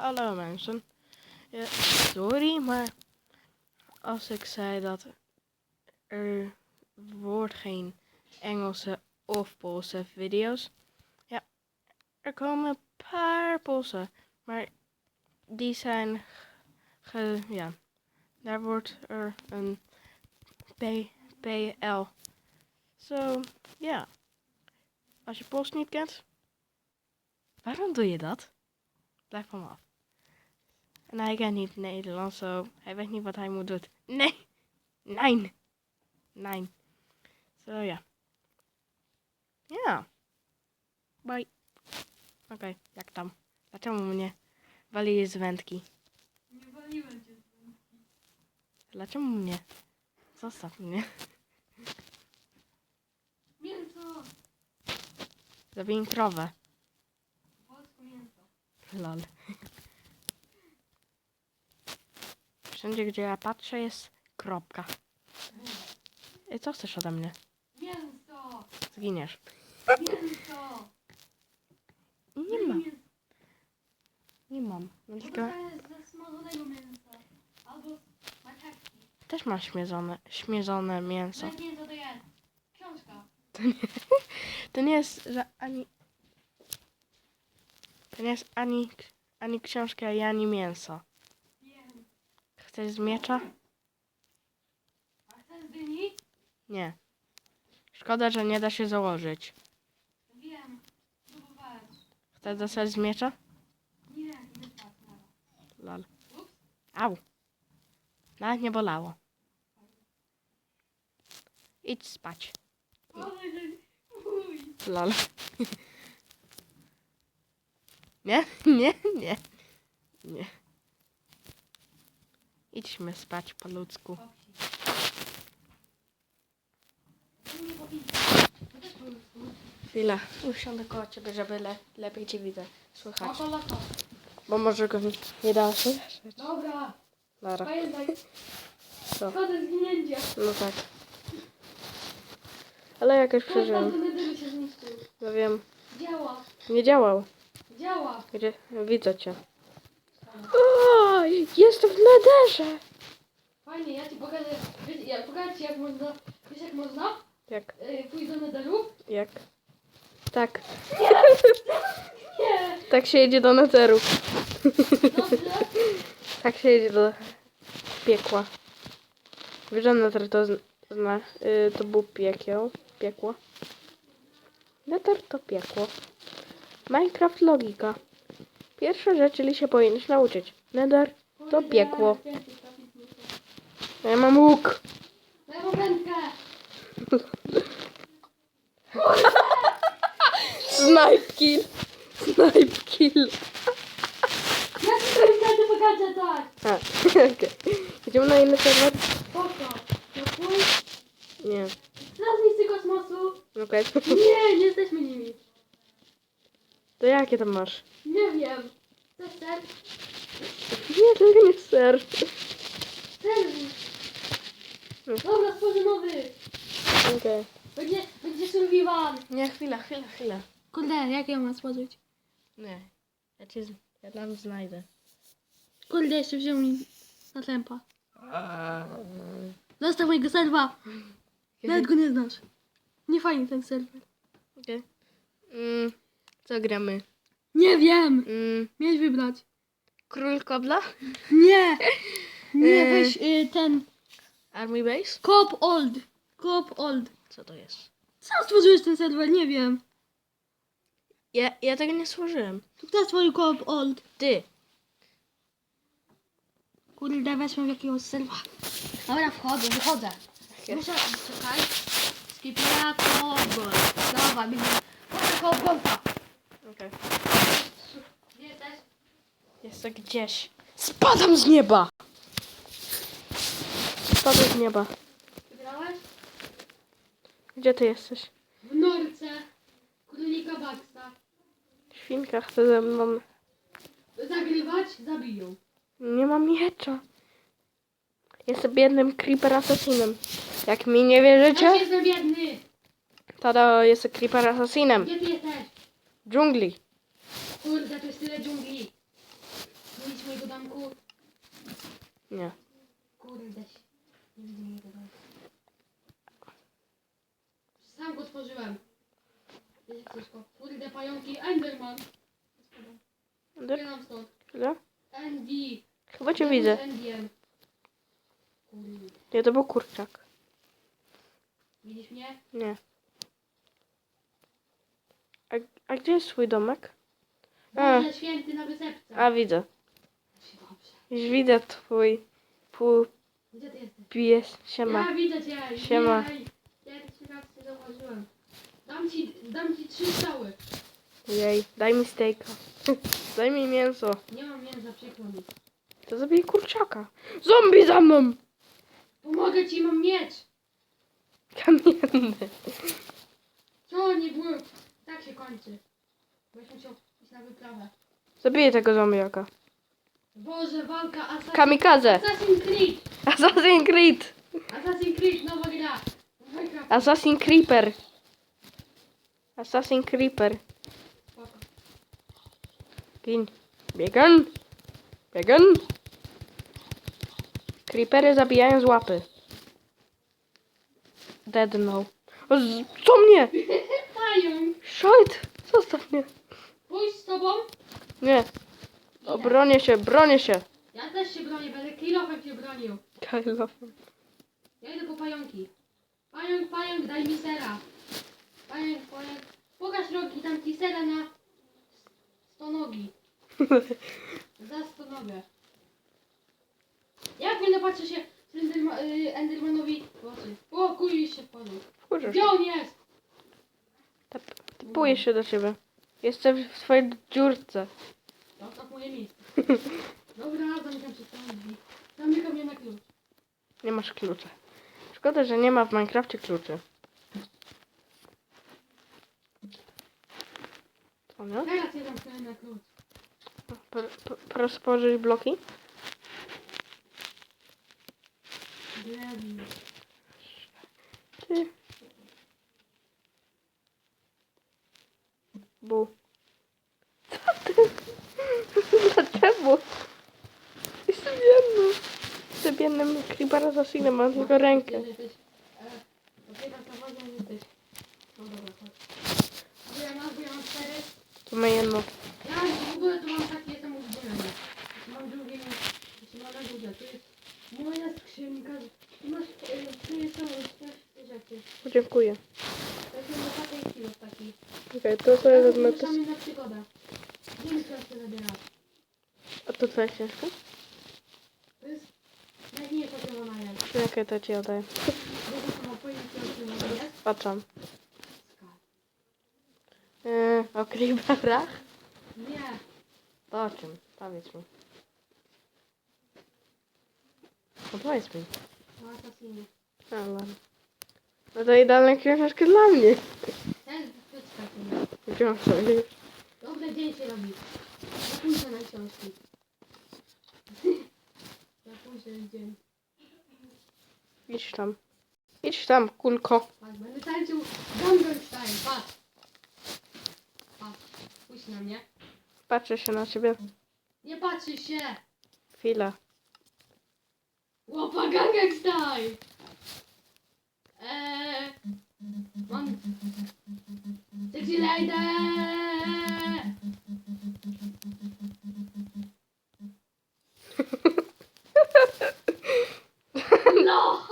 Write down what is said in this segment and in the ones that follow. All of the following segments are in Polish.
hallo mensen. Ja, sorry, maar als ik zei dat er wordt geen Engelse of Poolse video's. Ja, er komen een paar Poolse, maar die zijn ge, ja, daar wordt er een P, PL. Zo, ja. Als je Pools niet kent, waarom doe je dat? Blijf van me af. En hij kent niet Nederlands, zo hij weet niet wat hij moet doen. Nee, nee, nee. Zo ja. Ja. Bye. Okej, jak tam? Dlaczego mnie wali z wędki? Nie waliłem cię. Dlaczego mnie? Zostaw mnie. Mięso! Zabij krowę. Polskie mięso. Lol. Wszędzie, gdzie ja patrzę, jest kropka. I co chcesz ode mnie? Mięso! Zginiesz. Mięso! Nie mam. Nie mam. No To tylko jest ze smażonego mięsa. Albo z marchewki. też mam śmiedzone, śmiedzone mięso. To jest mięso to jest. Książka. To nie jest że ani. To nie jest ani, ani książka, ani mięso. Chcesz z miecza? A chcesz dyni? Nie. Szkoda, że nie da się założyć. Wiem. Próbowałem. Chcesz dostać z miecza? Nie, nie tak. Lol. Au. Nawet nie bolało. Idź spać. Lol. Nie? Nie? Nie. Nie. Idźmy spać po ludzku. Chwila. Usiądę koło ciebie, żeby le lepiej cię widzę. Słychać. Bo może go nie da się. Dobra. Pamiętaj. Co? Zginięcia. No tak. Ale jakoś przeżyłem. No wiem. Działa. Nie działał. Działa. Gdzie? Widzę cię. O, jestem w nederze. Fajnie, ja ci pokażę. Wiesz, ja pokażę ci jak można. Wiesz jak można? Jak? Yy, pójść do netheru? Jak? Tak. Nie! Tak się jedzie do netheru. Dobrze. Tak się jedzie do piekła. Wiesz, że nether to, zna, zna, y, to był piekieł. Piekło. Nether to piekło. Minecraft logika. Pierwsza rzecz, czyli się powinieneś nauczyć. Nether to piekło. Ja mam łuk. Mam wędkę. Snipe kill. Snipe kill. Ja ci to wtedy pokażę tak. A, okej. Idziemy na inny serwer? Spoko. No twój. Nie. Nazwisy kosmosu. Okej. Nie, nie jesteśmy nimi. To jakie tam masz? Nie wiem. Chcesz ser? Nie, to nie ser. Ser. Dobra, stworzę nowy. Okej. Będzie, będzie survival. Nie, chwila, chwila, chwila. Kurde, jak ja mam stworzyć? Nie. Ja cię, z- ja tam znajdę. Kurde, jeszcze wziął mi na tempa. Zostaw mojego serwa. Nawet go nie znasz. Nie fajny ten serwer. Okej. Mm, co gramy? Nie wiem. Mm, Miałeś wybrać. Król Kobla? Nie. Nie, Eee. weź y, ten. Army Base? Coop Old. Coop Old. Co to jest? Sam stworzyłeś ten serwer, nie wiem. Ja, ja tego nie stworzyłem. To kto stworzył Coop Old? Ty. Kurde, weszłem w jakiegoś serwa. Dobra, wchodzę, wychodzę. Muszę, czekaj. Skipiera Coop Gold. Dobra, Coop Golda. Okej. Gdzie jesteś? Jest to gdzieś. Spadam z nieba! Spadam z nieba. Wygrałeś? Gdzie ty jesteś? W norce. Królika Baxta. Świnka chce ze mną. Zagrywać? Zabiją. Nie mam miecza. Jestem biednym creeper assassinem. Jak mi nie wierzycie, Ja jestem biedny. to jestem creeper assassinem. Gdzie ty jesteś? Dżungli. Kurde, to jest tyle dżungli. Widzisz mojego domku? Nie. Kurde. Nie widzę mojego domku. Sam go tworzyłem. Wiecie wszystko. Kurde, pająki. Enderman. Ender? Zbieram stąd. Andy. Chyba cię widzę. Endiem. Kurde. Nie, to był kurczak. Widzisz mnie? Nie. A, a gdzie jest swój domek? A. Boże święty na wysepce. A, widzę. Już widzę twój pół Gdzie ty jesteś? pies. Siema. Ja widzę cię. Siema. Jej. Ja ci raz cię zauważyłem. Dam ci, dam ci trzy strzały. Jej, daj mi stejka. Daj mi mięso. Nie mam mięsa, przykro mi. To zabij kurczaka. Zombie za mną! Pomogę ci, mam miecz. Kamienny. Co, nie było. Tak się kończy. Byś musiał iść na wyprawę. Zabiję tego zombiaka. Boże, walka Assassin, Kamikaze. Assassin's Creed. Assassin Creed. Assassin's Creed, nowa gra. Assassin Creeper. Assassin Creeper. Gin. Biegan. Biegan. Creepery zabijają z łapy. Dead no. O, z- co mnie? Pająk. Shit. Zostaw mnie. Pójdź z tobą. Nie. Obronię się, bronię się. Ja też się bronię, będę kilofem się bronił. Kylo. Ja idę po pająki. Pająk, pająk, daj mi sera. Pająk, pająk. Pokaż rogi, dam ci sera na sto nogi. Za sto nogę. Jak będę patrzę się Enderma, y, Endermanowi w oczy? O, kuj się wpadł. Kurczę. Gdzie on jest? Typuję się do ciebie. Jestem w twojej dziurce. Zostaw moje miejsce. Dobra, zamykam się tam drzwi. Zamykam je na klucz. Nie masz klucza. Szkoda, że nie ma w Minecrafcie kluczy. Co nie? Teraz je zamknąłem na klucz. P- p- Rozpożyć bloki? Drewno. Ty. Bu. Co ty? Dlaczego? Jestem biedny. Jestem biednym creeper assassinem, mam tylko rękę. Jesteś, e, Otwieram to wodę, jesteś. No dobra, chodź. Bo ja bo ja mam cztery. To ma jedno. Ja w ogóle to mam takie, uzbrojony. Mam drugie, jeśli mam drugie. To jest moja skrzynka. Tu masz, tu jest te rzeczy. Dziękuję. Okej, to sobie wezmę to. A to twoja książka? To jest najmniejsza, co ona jest. Czekaj, to ci oddaję. To. Skarb. Yy, o? Nie. To o czym? Powiedz mi. No powiedz mi. To asasinie. No, ładnie. no to idealna książeczka dla mnie. Ten. Wziąłem sobie. Dobre dzień się robi. Późno na książki. Dzień. Idź tam. Idź tam, kulko. Patrz, będę tańczył Gangnam Style. Patrz. Patrz. Pójdź na mnie. Patrzę się na ciebie. Nie patrzy się. Chwila. Łopa Gangnam Style. Eee. Mam... Sexy lady. No.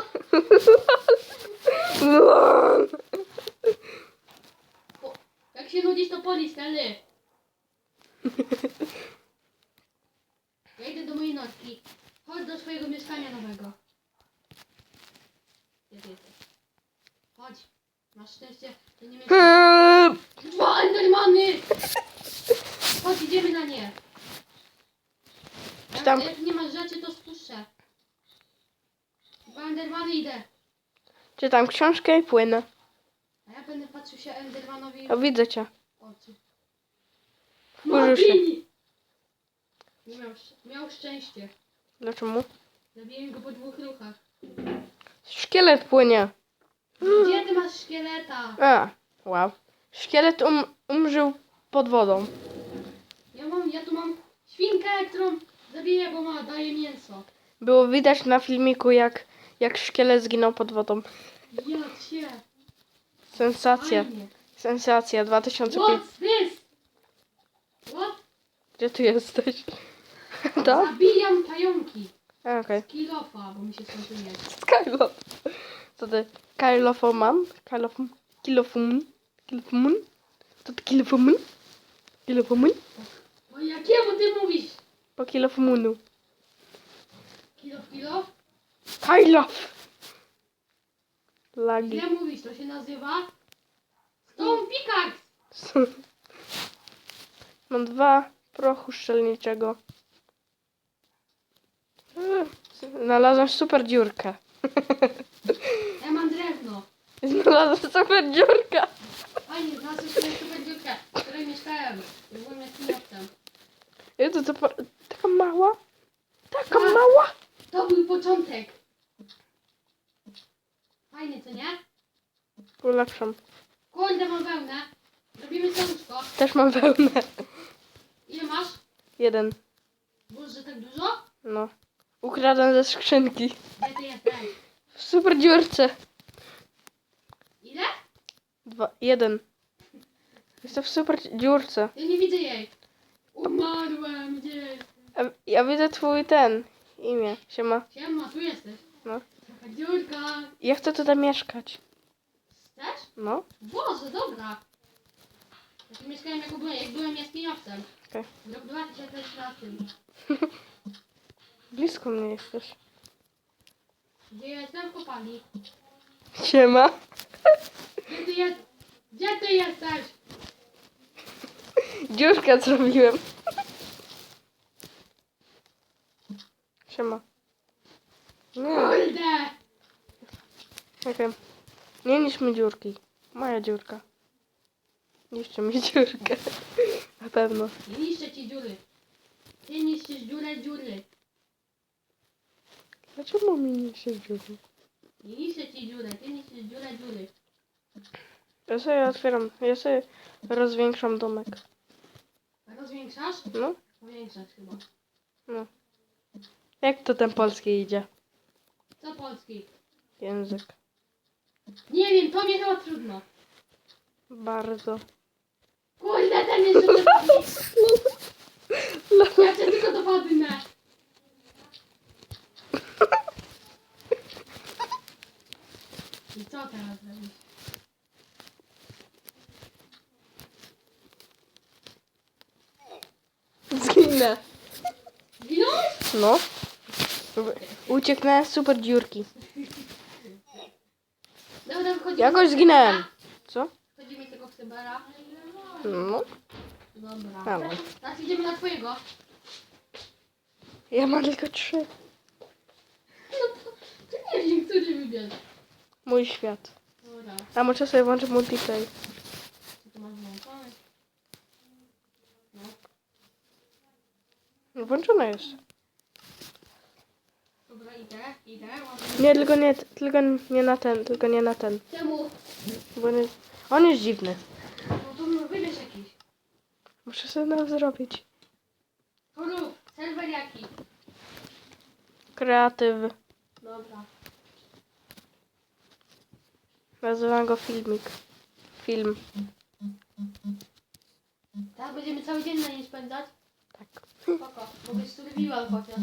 Po, jak się nudzisz, to polis, Kelly. Ja idę do mojej nocki. Chodź do swojego mieszkania nowego. Ty jesteś? Chodź. Masz szczęście, że nie mieszkasz. Dwa Endermany! Chodź, idziemy na nie. Jak, Tam. jak nie masz rzeczy, to spuszczę. Dwa Endermany idę. Czytam książkę i płynę. A ja będę patrzył się Endermanowi O, widzę cię. oczy. Wkurzył się. Nie miał, szcz- miał szczęście. Dlaczego? Zabiłem go po dwóch ruchach. Szkielet płynie. Gdzie ty masz szkieleta? A, wow. Szkielet um, umrzył pod wodą. Ja mam, ja tu mam świnkę, którą Zabiję, bo ma, daje mięso. Było widać na filmiku, jak, jak szkielet zginął pod wodą. Jadł się. Sensacja. Fajnie. Sensacja 2005. What's this? What? Gdzie ty jesteś? Tam? Zabijam pająki. A, Okej. Kilofa, bo mi się skończyło. Kylo. Co ty? Kylofoman? Kylofum? Kilofum? Kilofum? To ty kilofomun? Kilofomun? O jakiemu ty mówisz? Po kilofumunu. Kilof, kilof? Kylof! Lagi. Ile mówisz? To się nazywa? Stone Pickaxe! Mam dwa prochu szczelniczego. Eee, Znalazłem super dziurkę. Ja mam drewno. Znalazłem super dziurkę. Fajnie, znalazłem super dziurkę, w której mieszkałem. Byłem jaskiniowcem. Ej, to, taka mała? Taka Tak. mała? To był początek. Fajnie, co nie? Ulepszam. Kurde, mam wełnę. Robimy sączko. Też mam wełnę. Ile masz? Jeden. Boże, tak dużo? No. Ukradłem ze skrzynki. Gdzie ty jesteś? W super dziurce. Ile? Dwa. Jeden. Jestem w super dziurce. Ja nie widzę jej. Umarłem, gdzie jesteś? Ja, ja widzę twój ten. Imię. Siema. Siema, tu jesteś. No. Dziurka. Ja chcę tutaj mieszkać. Chcesz? No. Boże, dobra. Ja tu mieszkałem jako byłem, jak byłem jaskiniowcem. Okej. W roku 2013. Blisko mnie jesteś. Gdzie ja jestem w kopalni? Siema. Gdzie ty jest? Gdzie ty jesteś? Dziurkę zrobiłem. Siema. Nie. Kurde! Okej. Nie niszcz mi dziurki. Moja dziurka. Niszczy mi dziurkę. Na pewno. Nie niszczę ci dziury. Ty niszczysz dziurę dziury. Dlaczego mi niszczy dziury? Nie niszczę ci dziurę, ty niszczysz dziurę dziury. Ja sobie otwieram. Ja sobie rozwiększam domek. Rozwiększasz? No. Powiększasz chyba. Jak to ten polski idzie? Co polski? Język. Nie wiem, to mnie chyba trudno. Bardzo. Kurde, ten jeszcze dopadnie. Ja cię tylko dopadnę. I co teraz zrobić? Zginę. Zginąłeś? No. Ucieknąłem z super dziurki. Jakoś. Cybera. Co? Wchodzimy tego w Cybera. No. Dobra. Dawaj. Teraz idziemy na twojego. Ja mam tylko trzy. No to, to nie wiem, który wybierz. Mój świat. Dobra. A muszę sobie włączyć multiplayer. Co tu masz włączone? No. Włączone jest. Idę, idę. Nie, tylko nie, tylko nie na ten, tylko nie na ten. Czemu? Bo nie, on jest dziwny. No to no, wybierz jakiś. Muszę sobie nawet zrobić. Chorób, serwer jaki? Kreatyw. Dobra. Nazywam go filmik. Film. Teraz będziemy cały dzień na nim spędzać? Tak. Spoko, bo byś survival chociaż.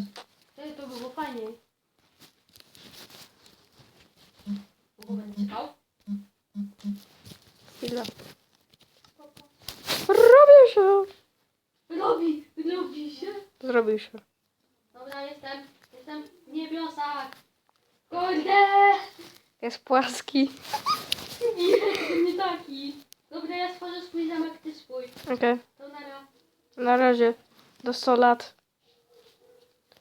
To by było fajniej. Spoko. Robię się. Robi, robi się. Zrobił się. Dobra, jestem, jestem w niebiosach. Kurde! Jest płaski. Nie, nie taki. Dobra, ja stworzę swój zamek, ty swój. Okej. To nara. Na razie. Do 100 lat.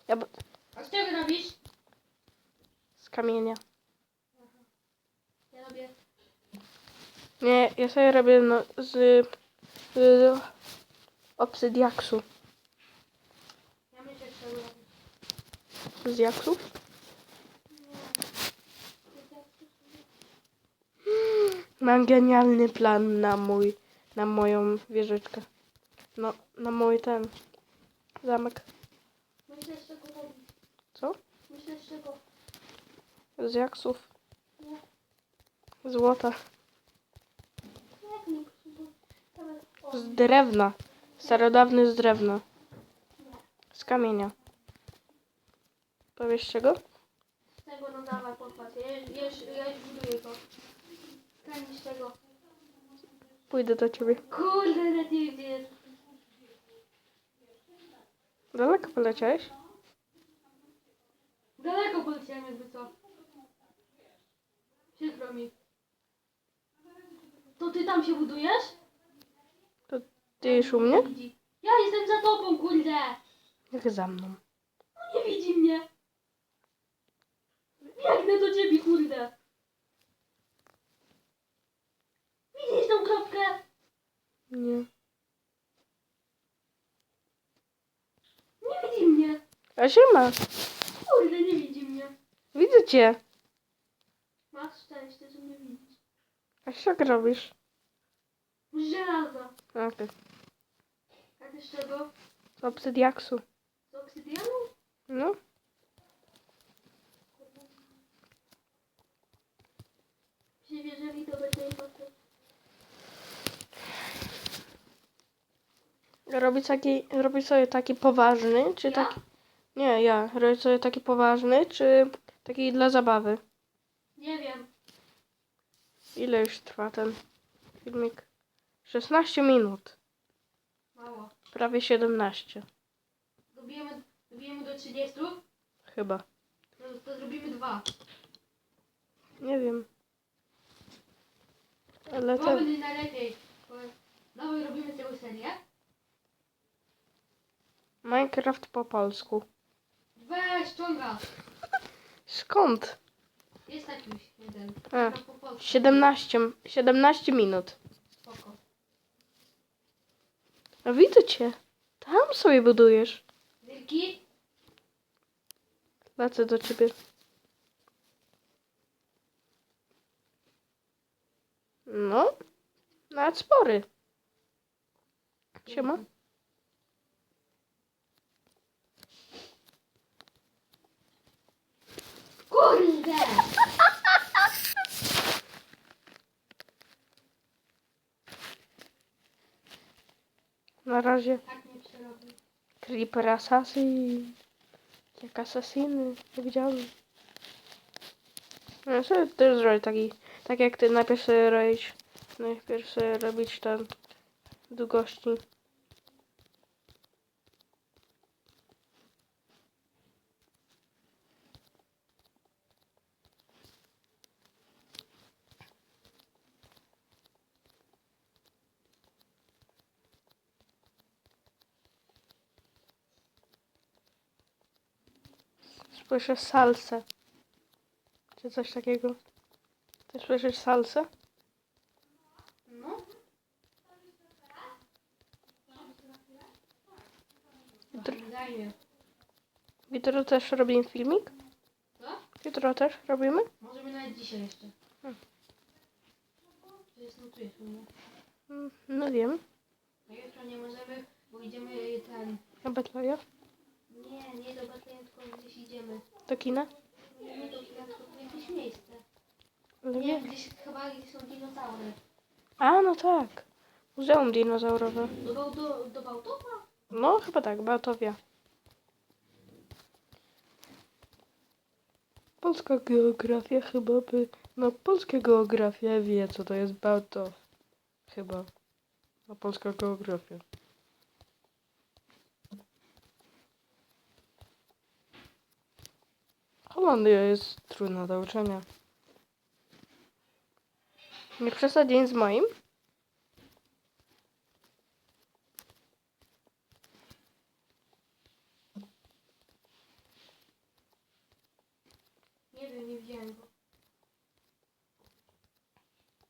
Ja b- A z czego robisz? z kamienia. Ja robię. Nie, ja sobie robię no, z, z obsydiaksu. Że to robię. Z jaksów? Mam genialny plan na mój, na moją wieżyczkę. No, na mój ten zamek. Myślę, z czego robić. Co? Myślę, z czego. Z jaksów. Nie, Złota. jak nie potrzebuję. Dobra, o, Z drewna. Starodawny z drewna. nie. Z kamienia. Powiesz czego? Z tego no dawaj, podpatrz. Ja, ja, ja buduję. Kręć tego. Pójdę do ciebie. Kurde, na gdzie jest. Daleko poleciałeś? Mnie? Widzi. Ja jestem za tobą, kurde. Jak za mną. Nie widzi mnie. Biegnę do ciebie, kurde. Widzisz tą kropkę? Nie. Nie widzi mnie. A się ma. Kurde, nie widzi mnie. Widzę cię. Masz szczęście, że mnie widzisz. A co tak robisz? Z żelaza. Okej. A z czego? Z obsydiaksu. Z obsydianu? No. Wierzyli, to będzie. Robić taki, robić sobie taki poważny, czy Ja? taki... Nie, ja. Robić sobie taki poważny, czy taki dla zabawy? Nie wiem. Ile już trwa ten filmik? 16 minut. Mało. Prawie 17. Dobijemy, dobijemy do 30? Chyba. No to zrobimy dwa. Nie wiem. Ale To to... będzie najlepiej. Bo- Dawaj robimy tego serię. Minecraft po polsku. Weź, ściąga. Skąd? Jest taki już jeden. A, po polsku. 17, 17 minut. Spoko. A widzę cię. Tam sobie budujesz. Wielki? Lecę do ciebie. No. Nawet spory. Siema. Kurde! Na razie. Creeper Assassin. Jak asasiny. Nie widziałem. No sobie też zrobić taki, tak jak ty najpierw sobie robić, najpierw sobie robić ten długości. Słyszę salsę. Czy coś takiego? Ty słyszysz salsę? No. Dajmy. Jutro też robimy filmik? Co? Jutro też robimy? Możemy nawet dzisiaj jeszcze. Hmm. To jest notujesz u mnie. Mm, No wiem. A jutro nie możemy, bo idziemy ten... A Betleja? Nie, nie do Betlejem, tylko gdzieś idziemy. Do kina? Nie, do kina, tylko w jakieś miejsce. Ale Nie, gdzieś chyba gdzie są dinozaury. A, no tak. Muzeum dinozaurowe. Do, Bał- do, do Bałtoka? No, chyba tak, Bałtowia. Polska geografia chyba by... No, polska geografia wie, co to jest Bałtow. Chyba. No, polska geografia. Holandia jest trudna do uczenia. Nie przesadź z moim.